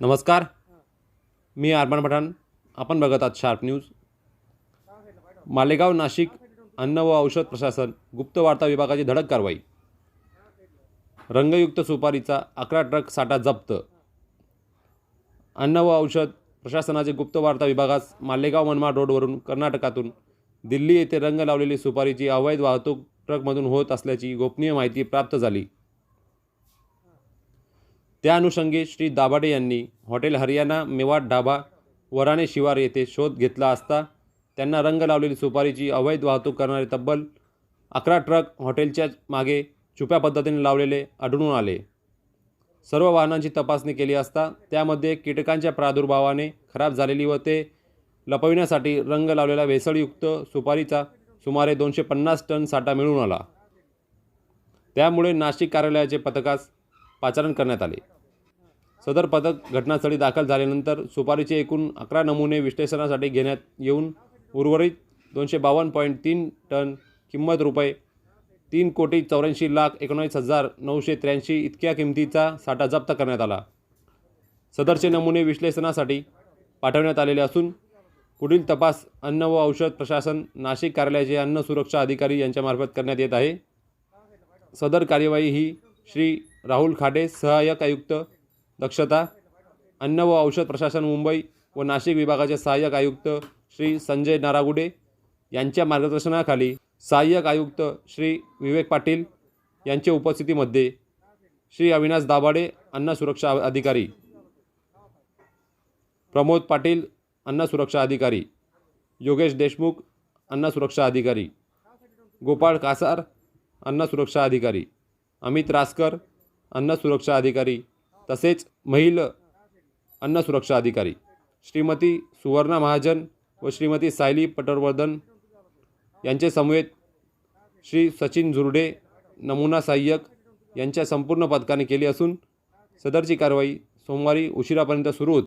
नमस्कार. मी आरमान पठाण. आपण बघत आहात शार्प न्यूज. मालेगाव नाशिक अन्न व औषध प्रशासन गुप्त वार्ता विभागाची धडक कारवाई. रंगयुक्त सुपारीचा अकरा ट्रक साठा जप्त. अन्न व औषध प्रशासनाचे गुप्त वार्ता विभागास मालेगाव मनमाड रोडवरून कर्नाटकातून दिल्ली येथे रंग लावलेली सुपारीची अवैध वाहतूक ट्रकमधून होत असल्याची गोपनीय माहिती प्राप्त झाली. त्या अनुषंगी श्री दाभाडे यांनी हॉटेल हरियाणा मेवाड ढाबा वराणे शिवार येथे शोध घेतला असता त्यांना रंग लावलेली सुपारीची अवैध वाहतूक करणारे तब्बल अकरा ट्रक हॉटेलच्या मागे छुप्या पद्धतीने लावलेले आढळून आले. सर्व वाहनांची तपासणी केली असता त्यामध्ये कीटकांच्या प्रादुर्भावाने खराब झालेली व ते लपविण्यासाठी रंग लावलेला भेसळयुक्त सुपारीचा सुमारे दोनशे पन्नास टन साठा मिळून आला. त्यामुळे नाशिक कार्यालयाचे पथकास पाचारण करण्यात आले. सदर पथक घटनास्थळी दाखल झाल्यानंतर सुपारीचे एकूण अकरा नमुने विश्लेषणासाठी घेण्यात येऊन उर्वरित दोनशे बावन्न पॉईंट तीन टन किंमत रुपये तीन कोटी चौऱ्याऐंशी लाख एकोणावीस हजार नऊशे त्र्याऐंशी इतक्या किमतीचा साठा जप्त करण्यात आला. सदरचे नमुने विश्लेषणासाठी पाठवण्यात आलेले असून पुढील तपास अन्न व औषध प्रशासन नाशिक कार्यालयाचे अन्न सुरक्षा अधिकारी यांच्यामार्फत करण्यात येत आहे. सदर कार्यवाही ही श्री राहुल खाडे सहाय्यक आयुक्त दक्षता अन्न व औषध प्रशासन मुंबई व नाशिक विभागाचे सहाय्यक आयुक्त श्री संजय नारागुडे यांच्या मार्गदर्शनाखाली सहाय्यक आयुक्त श्री विवेक पाटील यांच्या उपस्थितीमध्ये श्री अविनाश दाभाडे अन्न सुरक्षा अधिकारी प्रमोद पाटील अन्न सुरक्षा अधिकारी योगेश देशमुख अन्न सुरक्षा अधिकारी गोपाळ कासार अन्न सुरक्षा अधिकारी अमित रासकर अन्न सुरक्षा अधिकारी तसेच महिल अन्न सुरक्षा अधिकारी. श्रीमती सुवर्णा महाजन व श्रीमती सायली पटवर्धन यांचे समवेत श्री सचिन झुरडे नमुना सहाय्यक यांच्या संपूर्ण पथकाने केली असून सदरची कारवाई सोमवारी उशिरापर्यंत सुरू होती.